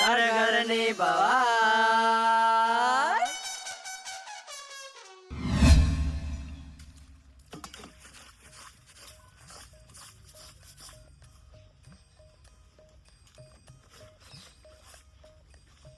ઘર ઘરની ભવાઈ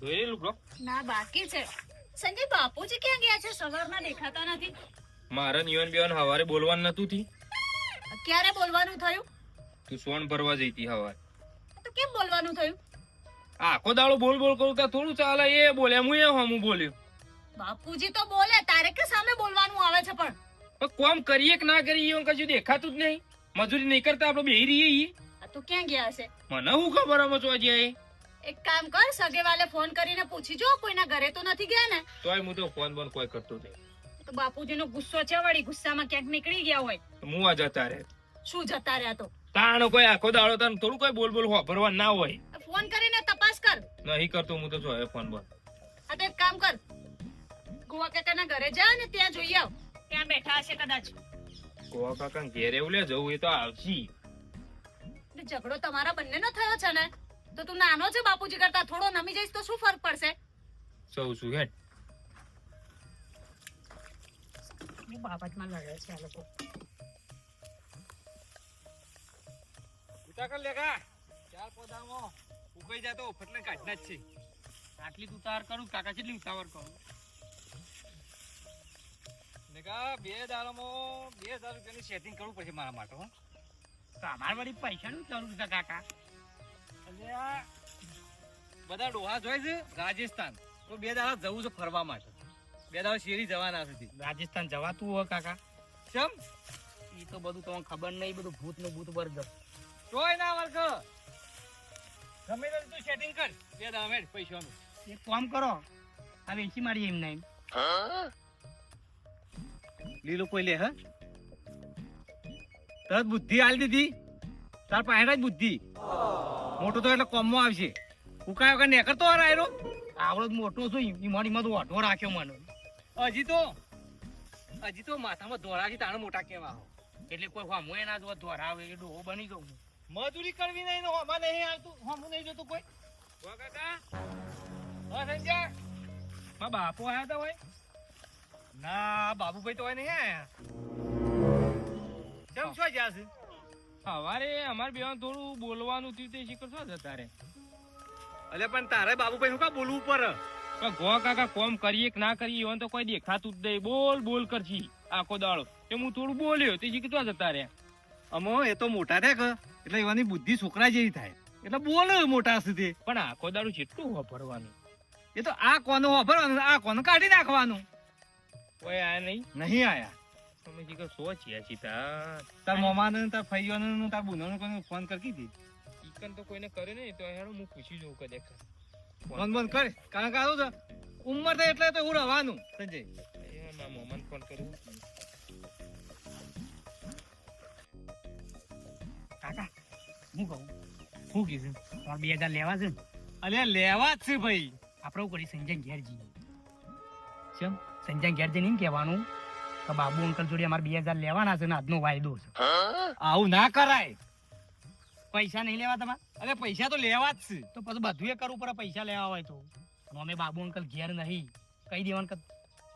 ધોઈ ના બાકી છે. સંજય બાપુજી ક્યાં ગયા છે? સવારના દેખાતા નથી. મારા નિયન બેન હવારે બોલવાનું નતું થી ક્યારે બોલવાનું થયું? તું સોન ભરવા જઈતી હવારે. તો કેમ બોલવાનું થયું? આખો દાડો બોલ બોલ કરું ત્યાં થોડું ચાલે એ બોલે હું એ હમું બોલ્યું. બાપુજી તો બોલે તારે કે સામે બોલવાનું આવે છે પણ? કોમ કરીએ કે ના કરીએ એવું કશું દેખાતું જ નહીં. મજૂરી નહીં કરતા આપણે બેહી રહીએ ઈ. તો ક્યાં ગયા હશે? મને હું ખબર અમે છો હજી એક કામ કર સગે વાલે ફોન કરીને પૂછી જો કોઈના ઘરે તો નથી ગયા ને? તોય હું તો ફોન બોન કોઈ કરતો નહીં. તો બાપુજીનો ગુસ્સો છે વળી ગુસ્સામાં ક્યાંક નીકળી ગયા હોય. હું આ જતા રહે? શું જતા રહ્યા તો? તાણો કોઈ આખો દાડો તને થોડું કોઈ બોલ બોલ વાપરવા ના હોય. ફોન કરીને નહીં કરતો હું તો જો હવે ફોન બંધ. આ તો એક કામ કર. ગોવા કાકાના ઘરે જા ને ત્યાં જોઈ આવ. ત્યાં બેઠા હશે કદાચ. કોવા કાકા ઘેરે એવું લે જવું એ તો આવશી ઝઘડો તમારા બંનેનો થયો છે ને તો તું નાનો છે બાપુજી કરતા થોડો નમી જઈશ તો શું ફરક પડશે? સૌ શું હેડ. બાબતમાં લડે છે આ લોકો. ઉતાકર લેગા. ચાર પોદામાં ઉકાઈ જાતો ફટલે કાઢના જ છે આટલી તું તાર કરું, કાકા કેટલી ઉતાવળ કરું. લેગા બે દાડામાં બે હજાર રૂપિયાની સેટિંગ કરવું પડશે મારા માટે, હો. તમારે વળી પૈસાનું જરૂર છે, કાકા. એટલે આ બધા ડોહા જોઈ છે, રાજસ્થાન. તો બે દાડા જવું છે ફરવા માટે. બે દાડા શેરી જવાના છે રાજસ્થાન જવાતું હોય, કાકા. ચમ? એ તો બધું તમને ખબર નહીં બધું ભૂતનું ભૂત વર્ગ. તોય ના વર્ગ. ગમે તે તું સેટિંગ કર. બે દાડા મેળ પૈસાનું. એક કામ કરો આ વેચી મારી એમ. નહીં લીલો કોઈ લે હ? તરત બુદ્ધિ આલી દીધી. તાર પાસે જ બુદ્ધિ. મોટો તો એટલે કોમમાં આવશે. ઉકાયો કે નેકરતો હરાય એનો આવડો મોટો છું ઈ તો વાઢો રાખ્યો મને. હજી તો હજી તો માથામાં ધોળાથી તાણે મોટા કેવા એટલે કોઈ હું એના જો ધોરા આવે એ ડોહો બની જવું મજૂરી કરવી નહીં હોમાં નહીં આવતું. હોમું નહીં જોતું કોઈ. વા કાકા. હા સંજય મા બાપુ આયા તા હોય? ના બાબુભાઈ તો હોય નહીં આયા કેમ છો જ્યાં છે? સવારે અમારે બેવાનું થોડું બોલવાનું થયું તે શીખર છો જતા રે અલે પણ તારે બાબુભાઈ શું કા બોલવું પર ગો કાકા કોમ કરીએ કે ના કરીએ એવું તો કોઈ દેખાતું જ નહીં. બોલ બોલ કરશી આખો દાડો. એ હું થોડું બોલ્યો તે શીખતો જતા રે અમો એ તો મોટા થાય કે એટલે એવાની બુદ્ધિ છોકરા જેવી થાય. એટલે બોલે મોટા સુધી. પણ આખો દાડું જેટલું વાપરવાનું એ તો આ કોનું વાપરવાનું આ કોનું કાઢી નાખવાનું. કોઈ આયા નહીં? નહીં આયા. તમે શીખર સો છીએ સીતા તાર મોમાને તાર ફઈઓને તાર બુનોને કોને ફોન કરી દી ચિકન તો કોઈને કરે નહીં તો હેડો હું પૂછી જોઉં કે દેખ ફોન બંધ કર. કારણ કે આવું છે ઉંમર થાય એટલે તો હું રહેવાનું સંજય. મોમન ફોન કરું. કાકા હું કહું શું કીધું? તમારે બે હજાર લેવા છે ને? લેવા જ છે ભાઈ. આપણે કરી સંજય ઘેર જઈએ. સંજય ઘેર જઈને એમ કહેવાનું કે બાબુ અંકલ જોડે અમારે બે હજાર લેવાના છે ને આજનો વાયદો છે. આવું ના કરાય. પૈસા નહીં લેવા તમારે? અરે પૈસા તો લેવા જ છે. તો પછી બધું એ કરવું પડે પૈસા લેવા હોય તો. અમે બાબુ અંકલ ઘેર નહીં. કહી દેવાનું કે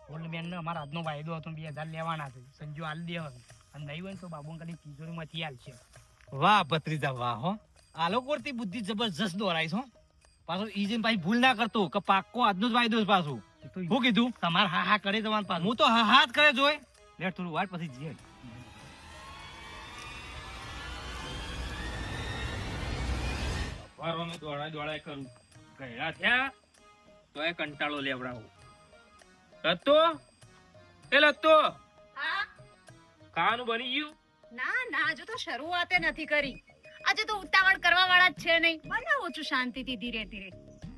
ગોલ્ડ ને અમારા આજનો વાયદો હતો બે હજાર લેવાના છે. સંજુ હાલ દેવાનું. અને નહીં હોય તો બાબુ અંકલની તિજોરીમાંથી હાલશે વાહ ભત્રીજા વાહ હો. આ લોકો બુદ્ધિ જબરજસ્ત દોરાઈ છો પાછો ઈ જેમ પાછી ભૂલ ના કરતો કે પાક્કો આજનો જ વાયદો છે પાછું. હું કીધું? તમારે હા હા કરે તમારે પાછું. હું તો હા હાથ કરે જોય. લે થોડું વાટ પછી જઈએ વારોને દોડા દોડા કરું. ગયડા થયા તો એ કંટાળો લેવડાવો. લત્તો? એ લત્તો? હા? ખાવાનું બની ગયું? ના ના જો તો શરૂઆતે નથી કરી. આજે તો ઉતાવળ કરવા વાળા જ છે નહીં. બનાવું છું શાંતિથી ધીરે ધીરે.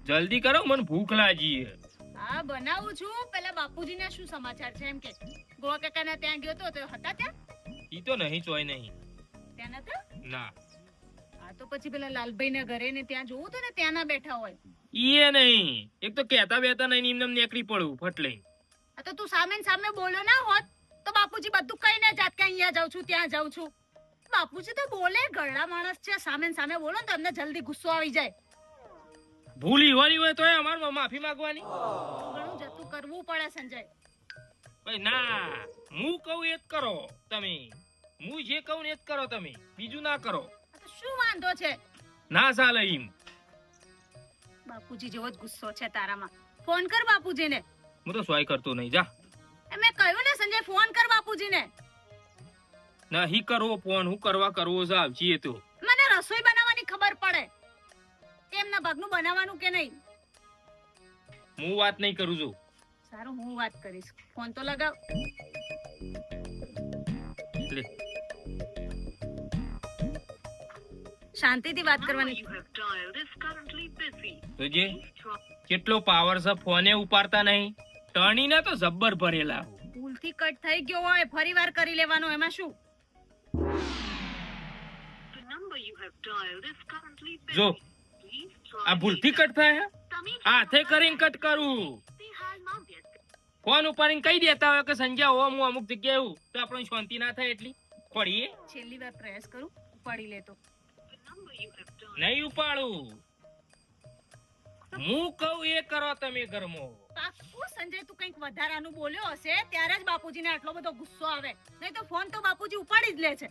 જલ્દી કરો મને ભૂખ લાગી છે. હા બનાવું છું. પેલા બાપુજીના શું સમાચાર છે એમ કે ગોવા કાકાના ત્યાં ગયો તો તો હતા ત્યાં? ઈ તો નહીં ચોય નહીં. ત્યાં નતા? ના. હા તો પછી પેલા લાલભાઈ ના ઘરે ને ત્યાં જોવું તો ને ત્યાં ના બેઠા હોય. ઈએ એ નહીં. એક તો કહેતા બેતા નહીં એમને નીકળી પડવું ફટલે આ તો તું સામે ને સામે બોલ્યો ના હોત. તો બાપુજી બધું કહીને જાત કે અહીંયા જાઉં છું ત્યાં જાઉં છું. બાપુજી તો બોલે ગળડા માણસ છે સામે સામે બોલો ને તો એમને જલ્દી ગુસ્સો આવી જાય. ભૂલી ઈવાની હોય તોય અમારે માફી માંગવાની. ઘણું જતું કરવું પડે સંજય. ભાઈ ના હું કહું એ જ કરો તમે. હું જે કહું ને એ જ કરો તમે. બીજું ના કરો. શું વાંધો છે? ના ચાલે એમ. બાપુજી જેવો જ ગુસ્સો છે તારામાં. ફોન કર બાપુજીને. હું તો સોય કરતો નહીં જા. એ કહ્યું ને સંજય ફોન કર બાપુજીને. નહીં કરવો ફોન હું કરવા કરવો છે આવજી તો. મને રસોઈ બનાવવાની ખબર પડે. એમના ભાગનું બનાવવાનું કે નહીં? હું વાત નહીં કરું છું. સારું હું વાત કરીશ. ફોન તો લગાવ. લે. શાંતિથી વાત કરવાની. તો જે કેટલો પાવર છે ફોને ઉપાડતા નહીં. ટણીને તો જબ્બર ભરેલા. ભૂલથી કટ થઈ ગયો હોય ફરી વાર કરી લેવાનો એમાં શું? જો આ ભૂલથી કટ થાય હાથે કરીને કટ કરું. ફોન ઉપર કહી દેતા હોય કે સંજ્યા હો હું અમુક જગ્યાએ એવું તો આપણે શાંતિ ના થાય એટલી. પડીએ. છેલ્લી વાર પ્રયાસ કરું ઉપાડી લેતો નહીં ઉપાડું. હું કહું એ કરો તમે ઘરમાં. પાક્કું સંજય તું કંઈક વધારાનું બોલ્યો હશે ત્યારે જ બાપુજીને આટલો બધો ગુસ્સો આવે. નહીં તો ફોન તો બાપુજી ઉપાડી જ લે છે.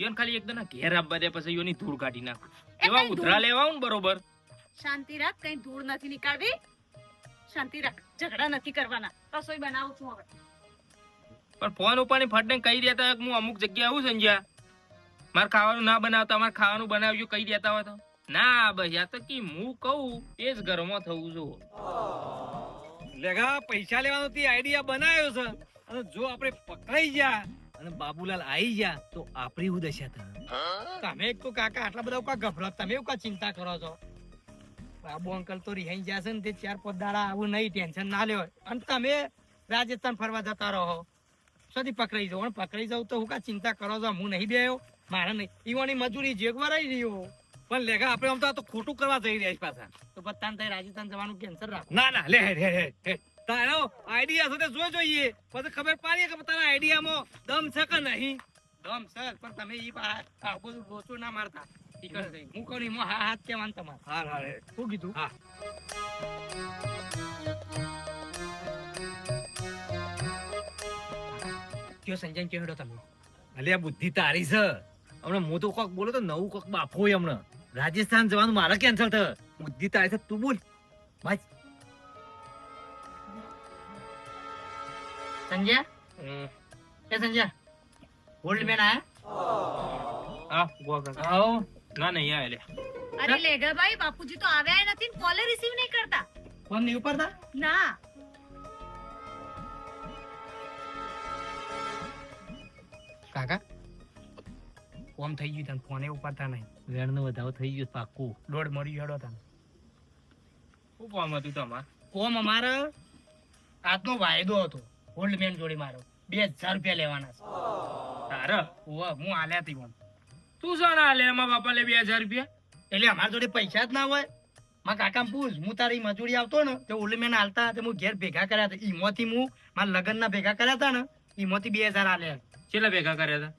યોન ખાલી એકદમ ઘેર આપવા દે પછી યોની ધૂળ કાઢી નાખ. એવા ઉધરા લેવા ને બરોબર. શાંતિ રાખ કઈ ધૂળ નથી નીકાળવી. શાંતિ રાખ ઝઘડા નથી કરવાના. રસોઈ બનાવું છું હવે. પણ ફોન ઉપાડી ફટને કહી દેતા હું અમુક જગ્યાએ આવું સંજ્યા મારે ખાવાનું ના બનાવતા મારે ખાવાનું બનાવજો કહી દેતા હોય તો? ના બસ આ તો કી હું કહું એ જ ઘરમાં થવું જો લેગા, પૈસા લેવાનો તે આઈડિયા બનાવ્યો છે. અને જો આપણે પકડાઈ ગયા અને બાબુલાલ આવી ગયા, તો આપણી હું દશા થાય. તમે તો કાકા આટલા બધા કા ગભરા તમે એવું કા ચિંતા કરો છો? બાબુ અંકલ તો રિહાઈ જશે ને તે ચાર પાંચ દાડા આવું નહીં, ટેન્શન ના લેવાય. અને તમે રાજસ્થાન ફરવા જતા રહો. સુધી પકડાઈ અને પકડાઈ જાવ તો હું કા ચિંતા કરો છો? હું નહીં બેયો મારે નહીં. ઈવાની મજૂરી જેગવાર આવી રહ્યો. પણ લેગા આપણે આમ તો આ તો ખોટું કરવા જઈ રહ્યા છે પાછા. તો પત્તાન થાય રાજસ્થાન જવાનું કેન્સર રાખો. ના ના લે હે હે તારો આઈડિયા સાથે જોઈ જોઈએ. પછી ખબર પાડીએ કે તારા આઈડિયામાં દમ છે કે નહીં? દમ છે પણ તમે ઈ પા- આ બધું લોચો ના મારતા. હું કહું એમાં હા હાથ કેવાનું તમારે. હા હા. શું કીધું? હા. કયો સંજય કયો હેડો તમે? અલ્યા બુદ્ધિ તારી છે. હમણાં હું તો કોક બોલો તો નવું કોક બાફો હોય હમણાં. રાજસ્થાન જવાનું મારે કેન્સલ થયું. બુદ્ધિ તારે છે તું બોલ. ભાઈ. સંજય. એ સંજય ઓલ્ડ મેન આયા? આ કાકા. આવો. ના નહીં આ લે. અરે લેગાભાઈ બાપુજી તો આવ્યા નથી કોલર રિસીવ નહીં કરતા. ફોન નહીં ઉપાડતા? ના. કાકા? ફોન થઈ ગયું તને ફોને ઉપાડતા નહીં. વેણનો વધારો થઈ ગયો પાકું લોડ મળી હેડો તને શું કોમ હતું તમાર? કોમ અમારે આજનો વાયદો હતો. ઓલ્ડ મેન જોડે મારો. બે હજાર રૂપિયા લેવાના છે. તારે? ઓવા, હું આલ્યા તી પણ. તું શું લે એમાં બાપા લે બે હજાર રૂપિયા? એટલે અમારા જોડે પૈસા જ ના હોય. મારા કાકા પૂછ હું તારી મજૂરી આવતો ને તે ઓલ્ડ મેન હાલતા તે હું ઘેર ભેગા કર્યા હતા. ઈમાંથી હું મારા લગ્નના ભેગા કર્યા હતા ને ઈમાંથી બે હજાર આલ્યા. કેટલા ભેગા કર્યા હતા?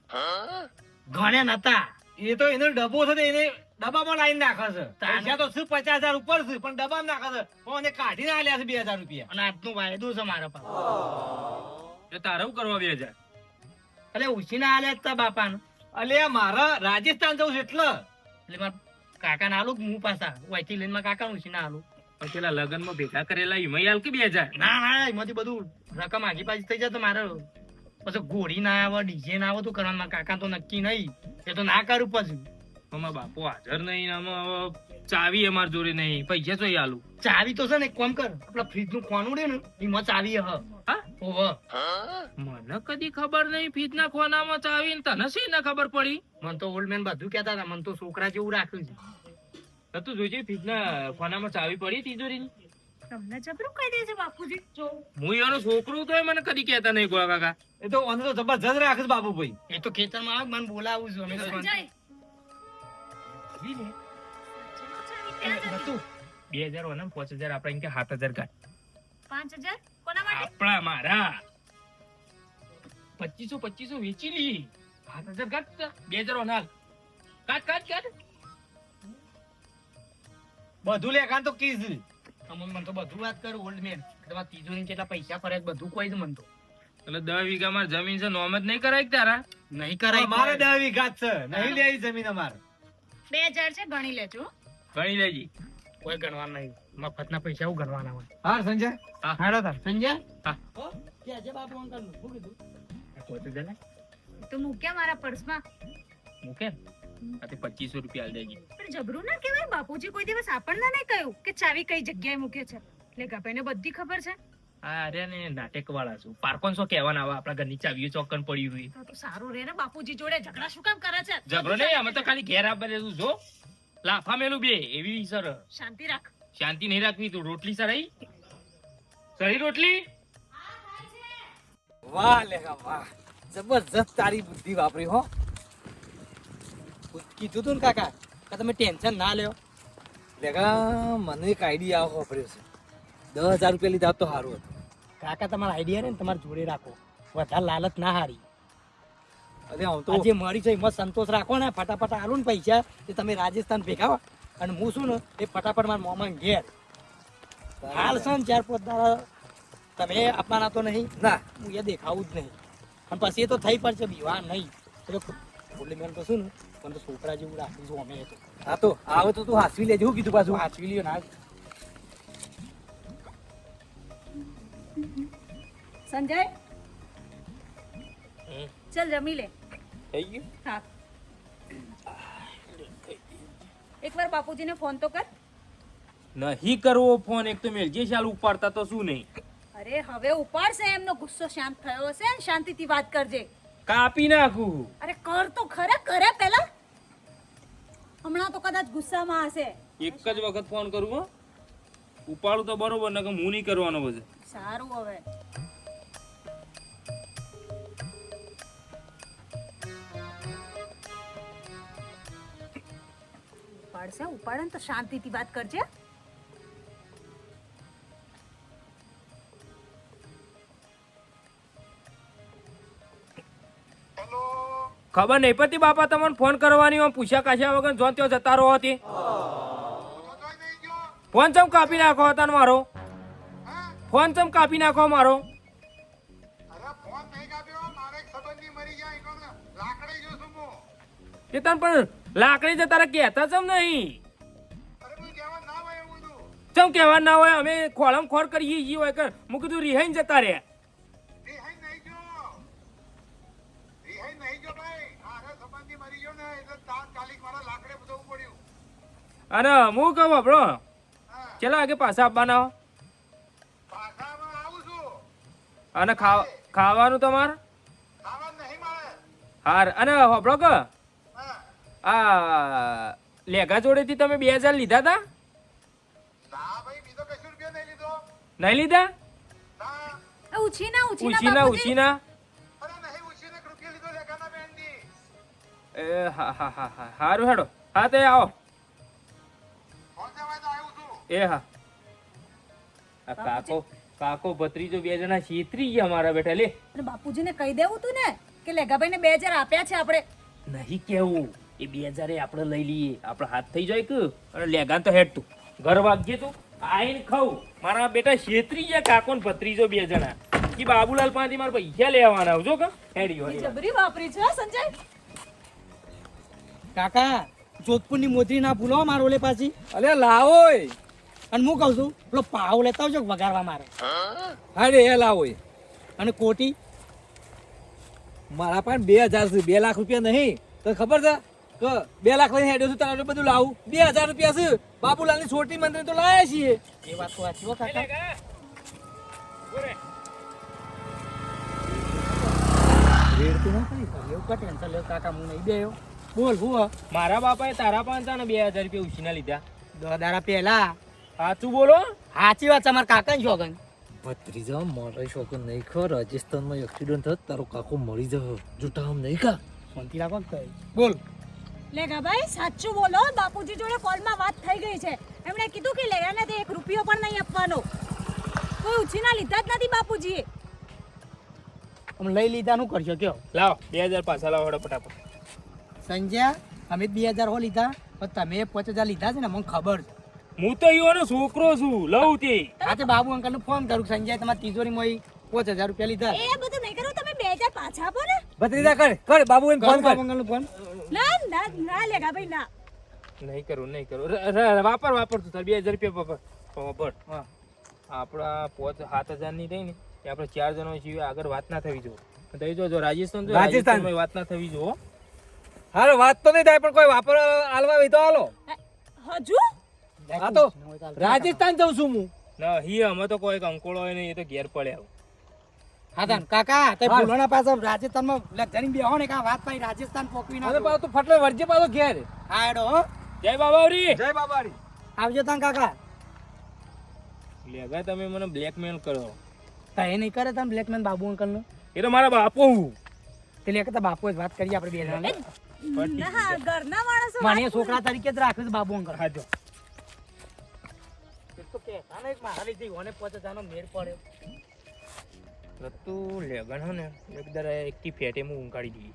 ગણે નતા. એ તો એનો ડબ્બો છે એને ડબ્બામાં લાઈન નાખે છે. પૈસા તો શું પચાસ હજાર ઉપર છે પણ ડબ્બામાં નાખે છે. પણ એને કાઢીને આલ્યા છે બે હજાર રૂપિયા. અને આજનો વાયદો છે મારા પાસે તો તારે કરવા બે હજાર? એટલે ઉછીના આલ્યા જ તા બાપાને. અલ્યા મારે રાજસ્થાન જવું છે એટલે. એટલે મારા કાકાને આલું હું પાછા? વાયથી લઈને મારા કાકા ઉછી ના આલું. પણ પેલા લગ્નમાં ભેગા કરેલા એમાં આલ કે બે હજાર? ના ના એમાંથી બધું રકમ આગી પાછી થઈ જાય તો મારે પછી ગોળી ના આવે ડીજે ના આવે તો કરવાનું? કાકા તો નક્કી નહીં. એ તો ના કરું પછી. અમારા બાપુ હાજર નહીં આમાં ચાવી અમાર જોડે નહીં. પૈસા તો આલુ. ચાવી તો છે ને એક કામ કર. આપડા ફ્રીજનું ખોનું રે ને એમાં ચાવી હ. મને કદી ખબર નહીં ફ્રીજ ના ખોનામાં ચાવી ને તને શી ના ખબર પડી? મને તો ઓલ્ડ મેન બધું કેતા હતા મને તો છોકરા જેવું રાખ્યું છે. તો જોઈજે ફ્રીજ ના ખોનામાં ચાવી પડી તિજોરી તમને જબરું કહી દે છે બાપુજી. જો. હું એનો છોકરો તો મને કદી કહેતા નહીં ગોળા કાકા. એ તો તો જબરજસ્ત રાખે છે બાબુભાઈ એ તો ખેતરમાં આવે મને બોલાવું છું અમે તો. લે. બે હજાર હોય ને પાંચ હજાર એમ કે સાત હજાર કાઢ પાંચ હજાર? કોના માટે? આપણા મારા. પચીસો પચીસો વેચી લી. સાત હજાર કાઢ બે હજાર હોય ને હાલ. કાઢ કાઢ કાઢ બધું લેખાન તો કીજ તમને મને તો બધું વાત કરું ઓલ્ડ મેન તમારા તિજોરી કેટલા પૈસા ફરે બધું કોઈ જ મન તો. એટલે દસ વીઘા માં જમીન છે નોમ જ નહીં કરાય તારા? નહીં કરાય મારે. દસ વીઘા છે. નહીં લે જમીન અમારે. બે હજાર છે ગણી લેજો. ગણી લેજી. કોઈ ગણવા નહીં. મફતના પૈસા હું ગણવાના હોય. હા સંજય? હાડો તાર. સંજય? હા. હો? ક્યાં છે બાપુ અંકલનું? શું કીધું? કોઈ તો જરા. તો મૂક્યા મારા પર્સમાં? મૂકે? આ તે પચીસો રૂપિયા આલ દેજે. પણ જબરું ના કહેવાય. બાપુજી કોઈ દિવસ આપણને નહીં કહ્યું કે ચાવી કઈ જગ્યાએ મૂકે છે. એટલે ગભાઈને બધી ખબર છે. આ અરે ને નાટક વાળા છું. પારકોન શું કહેવાના આવા? આપણા ઘરની ચાવીઓ ચોકન પડી હોય. તો તો સારું રે ને બાપુજી જોડે ઝઘડા શું કામ કરે છે? ઝઘડો નહીં અમે તો ખાલી ઘેર આપે તું જો. લાફા મેલું બે એવી સર શાંતિ રાખ. શાંતિ નહીં રાખવી તું. રોટલી સરાઈ? સરી રોટલી? વાહ લેખા વાહ. જબરજસ્ત તારી બુદ્ધિ વાપરી હો. કીધું તું ને કાકા કે તમે ટેન્શન ના લ્યો. લેખા મને એક આઈડિયા આવો વાપર્યો છે. દસ હજાર રૂપિયા લીધા તો સારું હતું. કાકા તમારા આઈડિયા ને તમારે જોડે રાખો. વધારે લાલચ ના હારી. અરે હું તો જે મળી છે એમાં સંતોષ રાખો ને ફટાફટ હારું ને પૈસા એ તમે રાજસ્થાન ભેગા અને હું શું ને એ ફટાફટ મારા મોમાં ઘેર. હાલ છે ને ચાર પાંચ દાડા. તમે આપવાના તો નહીં ના. હું એ દેખાવું જ નહીં. અને પછી એ તો થઈ પડશે બીવા નહીં. એટલે ફૂલી મેન તો ને મને તો છોકરા જેવું રાખીશું અમે તો. હા તો આવે તો તું હાસવી લેજે હું કીધું પાછું. વાંચવી લ્યો ના સંજય? ચલ જમી લે. થઈ ગયું? હા. એકવાર બાપુજીને ફોન તો કર. નહીં કરવો ફોન એક તો મેલજે ચાલ ઉપાડતા તો શું નહીં. અરે હવે ઉપાડશે એમનો ગુસ્સો શાંત થયો હશે ને શાંતિથી વાત કરજે. કાપી નાખું. અરે કર તો ખરા કરે પેલા. હમણાં તો કદાચ ગુસ્સામાં હશે. એક જ વખત ફોન કરું હો. ઉપાડું તો બરોબર ને કે હું નહીં કરવાનો બધે સારું હવે. ઉપાડશે ઉપાડે ને તો શાંતિથી વાત કરજે. ખબર નહીં પડતી બાપા, તમને ફોન કરવાની હોય, પૂછ્યા કાશ્યા વગર જો ત્યાં જતા રહો હતી. ફોન ચમ કાપી નાખો હતા મારો? ફોન ચમ કાપી નાખો મારો? એ તને પણ લાકડી જતા રહે કહેતા ચમ નહીં? ચમ કહેવા ના હોય, અમે ખોળમ ખોળ કરીએ હોય કે મૂકી કીધું રિહાઈને જતા રહ્યા. અને હું કહું આપણો હા વાગે પાછા આપવાના? હો. પાછામાં આવું છું અને ખાવા ખાવાનું તમારે? ખાવા નહીં મારે હાર. અને હોબળો કે? આ લેઘા જોડેથી તમે બે હજાર લીધા હતા ના ભાઈ બીજો કશું રૂપિયો નહીં લીધા ઉછીના ઉછીના ઉછીના એ હા હા હા હા. હારું હેડો. હા તે આવો. એ હા. આ કાકો કાકો ભત્રીજો બે જણા છેતરી ગયા મારા બેટા લે. અને બાપુજીને કહી દેવું તું ને કે લેગાભાઈને બે હજાર આપ્યા છે આપણે. નહીં કેવું. એ બે હજાર આપણે લઈ લઈએ. આપણે હાથ થઈ જાય કે? અને લેગા તો હેડ તું ઘર વાગજે તું આઈને ખાવ મારા બેટા છેતરી ગયા કાકો ને ભત્રીજો બે જણા. કે બાબુલાલ પાસેથી મારા પૈસા લેવાના આવજો કે. હેડી હેડી જબરી વાપરી છે સંજય. કાકા જોધપુરની મોજરી ના ભૂલો મારો ઓલે પાછી. અરે લાવો અને હું કહું છું પેલો પાવ લેતા આવજો વગાડવા મારે. અરે એ લાવો અને કોટી મારા પાસે બે હજાર છે બે લાખ રૂપિયા નહીં. તો ખબર છે? કે બે લાખ લઈને હેડ્યો છું તારે બધું લાવું. બે હજાર રૂપિયા છે. બાબુલાલની છોટી મંદિર તો લાયા છીએ. એ વાત તો સાચી કાકા. રેડતું ના કરી એવું કા ટેન્શન લેવ કાકા હું નહીં બેયો. બોલ હું મારા બાપાએ તારા પાંચ ને બે હજાર રૂપિયા ઉછીના લીધા. દસ પેલા પહેલા. સાચું બોલો? સાચી વાત તમારા કાકાની કાકા શોગન ભત્રીજા મારે શોખન નહીં ખો રાજસ્થાનમાં એક્સિડન્ટ થયો તારો કાકો મરી જશે. જૂઠા આમ નહીં કા શાંતિ રાખો બોલ. લેગાભાઈ સાચું બોલો બાપુજી જોડે કોલમાં વાત થઈ ગઈ છે. એમણે કીધું કે લેગાને તે એક રૂપિયો પણ નહીં આપવાનો. કોઈ ઉછીના લીધા જ નથી બાપુજીએ. અમે લઈ લીધા નું કરશો કયો? લાવો બે હજાર પાછા લાવો ફટાફટ. સંજ્યા અમે બે હજાર હો લીધા પણ તમે પાંચ હજાર લીધા છે ને મને ખબર છે. હું તો ઈવાનો છોકરો છું લઉં તે. હા તે બાબુ અંકલનું ફોન કરું સંજય તમારી તિજોરીમાં ઈ પાંચ હજાર રૂપિયા લીધા. એ બધું નહીં કરું તમે બે હજાર પાછા આપો ને. ભત્રીજા કર કર બાબુ ફોન કર અંકલનું ફોન ના ના ના લેગા ભાઈ ના. નહીં કરું નહીં કરું. વાપર વાપર તું તાર બે હજાર રૂપિયા વાપર વાપર હા. આપણા પોચ સાત હજારની થઈ ને એ આપણે ચાર જણો છીએ આગળ વાત ના થવી જો થઈ જો જો રાજસ્થાન રાજસ્થાન. વાત ના થવી જો હારો વાત તો નહીં થાય પણ કોઈ વાપર આલવા હોય તો હાલો. હજુ? હા તો રાજસ્થાન જઉં છું હું. ના હી અમે તો કોઈ અંકોળો હોય નહીં એ તો ઘેર પડ્યા હા તાન કાકા તે ભૂલોના પાસે રાજસ્થાનમાં લગજાની બેહો ને કા વાત પાઈ રાજસ્થાન પોકવી ના પાછો તું ફટલે વરજે પાછો ઘેર. હા એડો જય બાબારી જય બાબારી આવજો તાન કાકા. લેગા તમે મને બ્લેકમેલ કરો. તા એ નહીં કરે તાન બ્લેકમેન બાબુ અંકલનું એ તો મારા બાપુ તે લે કે બાપુ જ વાત કરીએ આપણે બે જણા ના ઘરના માણસો મને છોકરા તરીકે જ રાખ્યું છે બાબુ અંકલ. જો તો કહેતા નહીં કે મારા લીધે ઓને પાંચ હજારનો મેળ પડ્યો. રત્તુ લેગન હે ને એકદર એકથી ફેટે હું ઊંઘાડી દઈએ.